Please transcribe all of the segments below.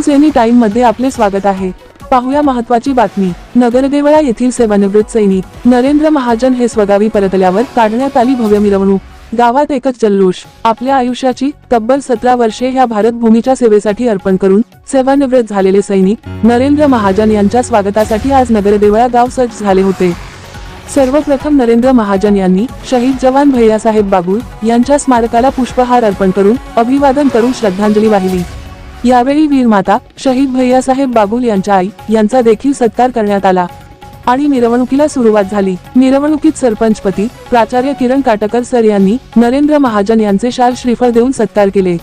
News any टाइममध्ये आपले स्वागत आहे. पाहूया महत्वाची बातमी. नगरदेवळा येथील सेवानिवृत्त सैनिक नरेंद्र महाजन हे स्वगावी परतल्यावर काढण्यात आली भव्य मिरवणूक. गावात एकच जल्लोष. आपल्या आयुष्याची तब्बल सतरा वर्षे ह्या भारत भूमीच्या सेवेसाठी अर्पण करून सेवानिवृत्त झालेले सैनिक नरेंद्र महाजन यांच्या स्वागतासाठी आज नगरदेवळा गाव सज्ज झाले होते. सर्वप्रथम नरेंद्र महाजन यांनी शहीद जवान भैयासाहेब बागुल यांच्या स्मारकाला पुष्पहार अर्पण करून अभिवादन करून श्रद्धांजली वाहिली. यावेळी वीरमाता शहीद भैयासाहेब बाबुल यांच्या आई यांचा देखील सत्कार करण्यात आला आणि मिरवणुकीला सुरुवात झाली. मिरवणुकीत सरपंचपती प्राचार्य किरण काटकर सर यांनी नरेंद्र महाजन यांचे शाल श्रीफळ देऊन सत्कार केले.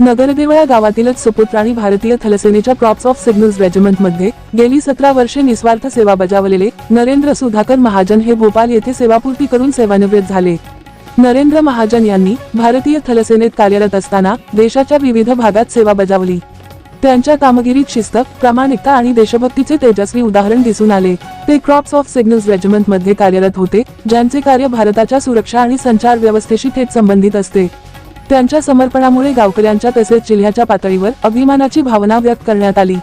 नगरदेवळा गावातीलच सुपुत्र आणि भारतीय थलसेनेच्या क्रॉप्स ऑफ सिग्नल्स रेजिमेंटमध्ये गेली सतरा वर्षे निस्वार्थ सेवा बजावलेले नरेंद्र सुधाकर महाजन हे भोपाल येथे सेवापूर्ती करून सेवानिवृत्त झाले. नरेंद्र महाजन यांनी भारतीय थलसेनेत कार्यरत असताना देशाच्या विविध भागात सेवा बजावली. त्यांच्या कामगिरीत शिस्त प्रामाणिकता आणि देशभक्तीचे तेजस्वी उदाहरण दिसून आले. ते क्रॉप्स ऑफ सिग्नल्स रेजिमेंटमध्ये कार्यरत होते ज्यांचे कार्य भारताच्या सुरक्षा आणि संचार व्यवस्थेशी थेट संबंधित असते. त्यांच्या समर्पणामुळे गावकऱ्यांच्या तसेच जिल्ह्याच्या पातळीवर अभिमानाची भावना व्यक्त करण्यात आली.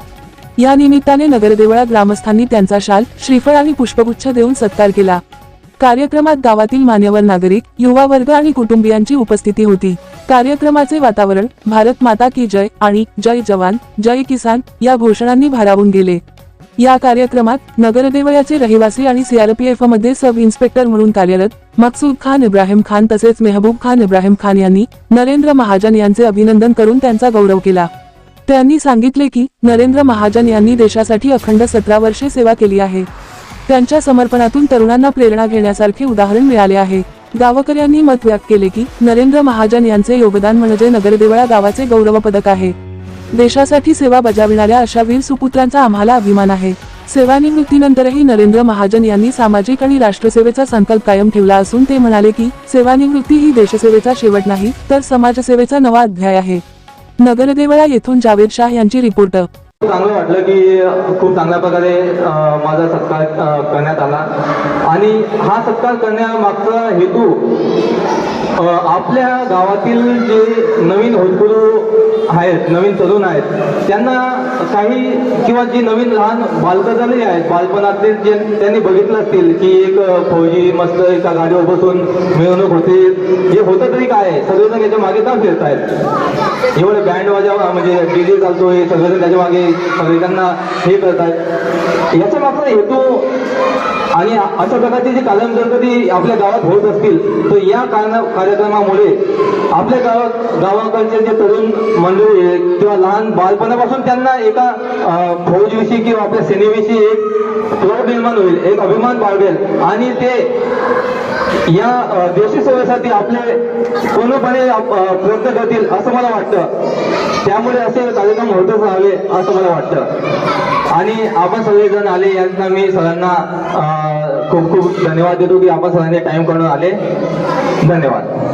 या निमित्ताने नगरदेवळा ग्रामस्थांनी त्यांचा शाल श्रीफळ आणि पुष्पगुच्छ देऊन सत्कार केला. कार्यक्रमात गावातील मान्यवर नागरिक युवा वर्ग आणि कुटुंबियांची उपस्थिती होती. कार्यक्रमाचे वातावरण भारत माता की जय आणि जय जवान जय किसान या घोषणांनी भारावून गेले. या कार्यक्रमात नगरदेवयाचे रहिवासी आणि सीआरपीएफमध्ये सब इन्स्पेक्टर म्हणून कार्यरत मकसूद खान इब्राहिम खान तसेच मेहबूब खान इब्राहिम खान यांनी नरेंद्र महाजन यांचे अभिनंदन करून त्यांचा गौरव केला. त्यांनी सांगितले की नरेंद्र महाजन यांनी देशासाठी अखंड सतरा वर्षे सेवा केली आहे. त्यांच्या समर्पणातून तरुणांना प्रेरणा घेण्यासारखे उदाहरण मिळाले आहे. गावकऱ्यांनी मत व्यक्त केले की नरेंद्र महाजन यांचे योगदान म्हणजे नगरदेवळा गावाचे गौरव पदक आहे. देशासाठी सेवा बजाविणाऱ्या अशा वीर सुपुत्रांचा आम्हाला अभिमान आहे. सेवानिवृत्तीनंतरही नरेंद्र महाजन यांनी सामाजिक आणि राष्ट्रसेवेचा संकल्प कायम ठेवला असून ते म्हणाले की सेवानिवृत्ती ही देशसेवेचा शेवट नाही तर समाजसेवेचा नवा अध्याय आहे. नगरदेवळा येथून जावेद शाह यांची रिपोर्ट चांगलं वाटलं की खूप चांगल्या प्रकारे माझा सत्कार करण्यात आला. आणि हा सत्कार करण्यामागचा हेतू आपल्या गावातील जे नवीन होतकरू आहेत नवीन तरुण आहेत त्यांना काही किंवा जी नवीन लहान बालकं झालेली आहेत बालपणातले जे त्यांनी बघितलं असतील की एक फौजी मस्त एका गाडीवर बसून मिरवणूक होते. हे होतं तरी काय सर्वजण सगळेजण याच्या मागे का फिरत आहेत एवढे बँड वाजा म्हणजे डीजे चालतोय सगळेजण त्याच्यामागे सगळ्यांना हे करत आहेत याच्या मागचा हेतू आणि अशा प्रकारचे जे कालम जर कधी आपल्या गावात होत असतील तर या कारण कार्यक्रमामुळे आपल्या गावात गावाकडचे जे तरुण मंडळी आहेत किंवा लहान बालपणापासून त्यांना एका फौजविषयी किंवा आपल्या सेनेविषयी एक प्रौढ निर्माण होईल एक अभिमान बाळगेल. आणि ते या अ, देशी सेवेसाठी आपले पूर्णपणे प्रयत्न करतील असं मला वाटतं. त्यामुळे असे कार्यक्रम होतच राहावे असं मला वाटतं. आणि आपण सगळेजण आले यांना मी सगळ्यांना खूप खूप धन्यवाद देतो की आपण सगळ्यांनी टाईम काढून आले. धन्यवाद.